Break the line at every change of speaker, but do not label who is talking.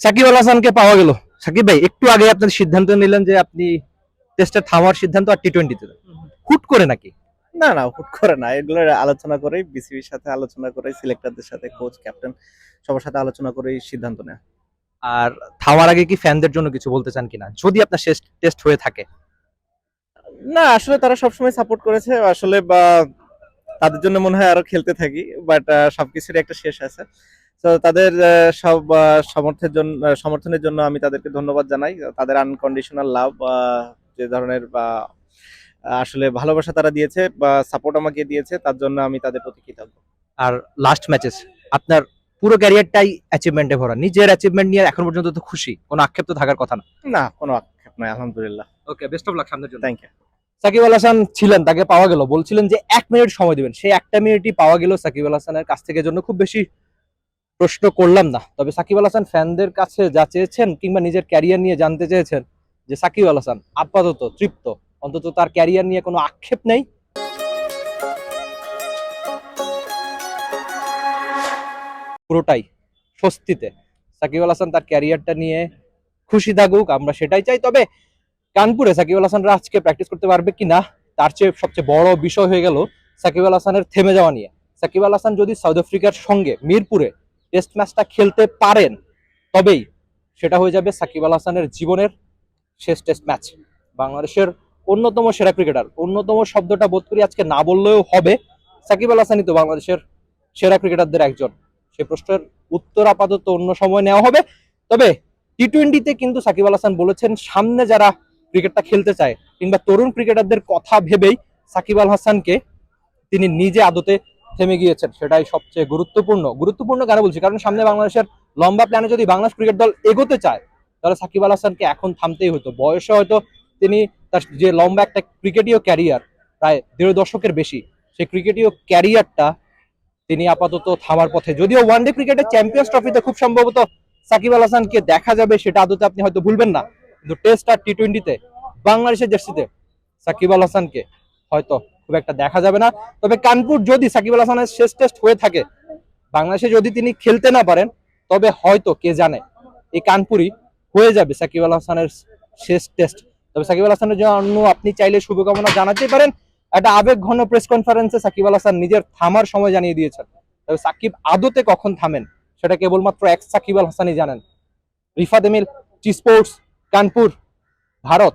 সাকিব আল হাসানকে পাওয়া গেল। সাকিব ভাই একটু আগে আপনার সিদ্ধান্ত নিলেন যে আপনি টেস্টে থামার সিদ্ধান্ত আর টি টোয়েন্টিতে হুট করে নাকি?
না না হুট করে না। এগুলো আলোচনা করেই বিসিবির সাথে আলোচনা করে সিলেক্টরদের সাথে কোচ ক্যাপ্টেন সবার সাথে আলোচনা করেই সিদ্ধান্ত নেয়।
আর থামার আগে কি ফ্যানদের জন্য কিছু বলতে চান কিনা? যদি আপনার শেষ টেস্ট হয়ে থাকে।
না আসলে তারা সবসময় সাপোর্ট করেছে। আসলে বা তাদের জন্য মনে হয় আরও খেলতে থাকি বাট সবকিছুরই একটা শেষ আছে। তো তাদের সব সমর্থের জন্য সমর্থনের জন্য আমি তাদেরকে ধন্যবাদ জানাই। তাদের আনকন্ডিশনাল লাভ যে ধরনের বা আসলে ভালোবাসা তারা দিয়েছে বা সাপোর্ট আমাকে দিয়েছে তার জন্য আমি তাদের প্রতি কৃতজ্ঞ।
আর লাস্ট ম্যাচেস আপনার পুরো ক্যারিয়ারটাই অ্যাচিভমেন্টে ভরা। নিজের অ্যাচিভমেন্ট নিয়ে এখন পর্যন্ত তো খুশি। কোনো আক্ষেপ তো থাকার কথা না।
না কোনো আক্ষেপ নাই আলহামদুলিল্লাহ।
ওকে বেস্ট অফ লাক সামনের জন্য।
থ্যাংক ইউ
সাকিব আল হাসান ছিলেন তাকে পাওয়া গেল। বলছিলেন যে এক মিনিট সময় দিবেন। সেই একটা মিনিটই পাওয়া গেল সাকিব আল হাসানের কাছ থেকে জন্য। খুব বেশি প্রশ্ন করলাম না। তবে সাকিব আল হাসান ফ্যানদের কাছে যা চেয়েছেন কিংবা নিজের ক্যারিয়ার নিয়ে জানতে চেয়েছেন যে সাকিব আল হাসান আপাতত তৃপ্ত। অন্তত তার ক্যারিয়ার নিয়ে কোনো আক্ষেপ নেই। পুরোটাই স্বস্তিতে। সাকিব আল হাসান তার ক্যারিয়ারটা নিয়ে খুশি থাকুক, আমরা সেটাই চাই। তবে কানপুরে সাকিব আল হাসানরা আজকে প্র্যাকটিস করতে পারবে কি না তার চেয়ে সবচেয়ে বড় বিষয় হয়ে গেল সাকিব আল হাসানের থেমে যাওয়া নিয়ে। সাকিব আল হাসান যদি সাউথ আফ্রিকার সঙ্গে মিরপুরে টেস্ট ম্যাচটা খেলতে পারেন, তবেই সেটা হয়ে যাবে সাকিব আল হাসানের জীবনের শেষ টেস্ট ম্যাচ। বাংলাদেশের অন্যতম সেরা ক্রিকেটার, অন্যতম শব্দটা বোধ করি আজকে না বললেও হবে, সাকিব আল হাসানই তো বাংলাদেশের সেরা ক্রিকেটারদের একজন। সে প্রশ্নের উত্তর আপাতত অন্য সময় নেওয়া হবে। তবে টি টোয়েন্টিতে কিন্তু সাকিব আল হাসান বলেছেন, সামনে যারা ক্রিকেটটা খেলতে চায় কিংবা তরুণ ক্রিকেটারদের কথা ভেবেই সাকিব আল হাসানকে তিনি নিজে আদতে থেমে গিয়েছেন, সেটাই সবচেয়ে গুরুত্বপূর্ণ। গুরুত্বপূর্ণ কেন বলছি? কারণ সামনে বাংলাদেশের লম্বা প্ল্যানে যদি বাংলাদেশ ক্রিকেট দল এগোতে চায়, তাহলে সাকিব আল হাসানকে এখন থামতেই হতো। বয়সে হয়তো তিনি তার যে লম্বা একটা ক্রিকেটীয় ক্যারিয়ার প্রায় দেড় দশকের বেশি, সেই ক্রিকেটীয় ক্যারিয়ারটা তিনি আপাতত থামার পথে। যদিও ওয়ানডে ক্রিকেটের চ্যাম্পিয়ন্স ট্রফিতে খুব সম্ভবত সাকিব আল হাসানকে দেখা যাবে, সেটা আদতে আপনি হয়তো ভুলবেন না। কিন্তু টেস্ট আর টি টোয়েন্টিতে বাংলাদেশের জার্সিতে সাকিব আল হাসানকে হয়তো খুব একটা দেখা যাবে না। তবে কানপুর যদি সাকিব আল হাসানের শেষ টেস্ট হয়ে থাকে, বাংলাদেশে যদি তিনি খেলতে না পারেন, তবে হয়তো, কে জানে, এই কানপুরই হয়ে যাবে সাকিব আল হাসানের শেষ টেস্ট তবে সাকিব আল হাসানের জন্য আপনি চাইলে শুভকামনা জানাতে পারেন। একটা আবেগ ঘন প্রেস কনফারেন্সে সাকিব আল হাসান নিজের থামার সময় জানিয়ে দিয়েছেন। তবে সাকিব আদতে কখন থামেন, সেটা কেবলমাত্র এক সাকিব আল হাসানই জানেন। Rifat Emil T sports Kanpur, Bharat.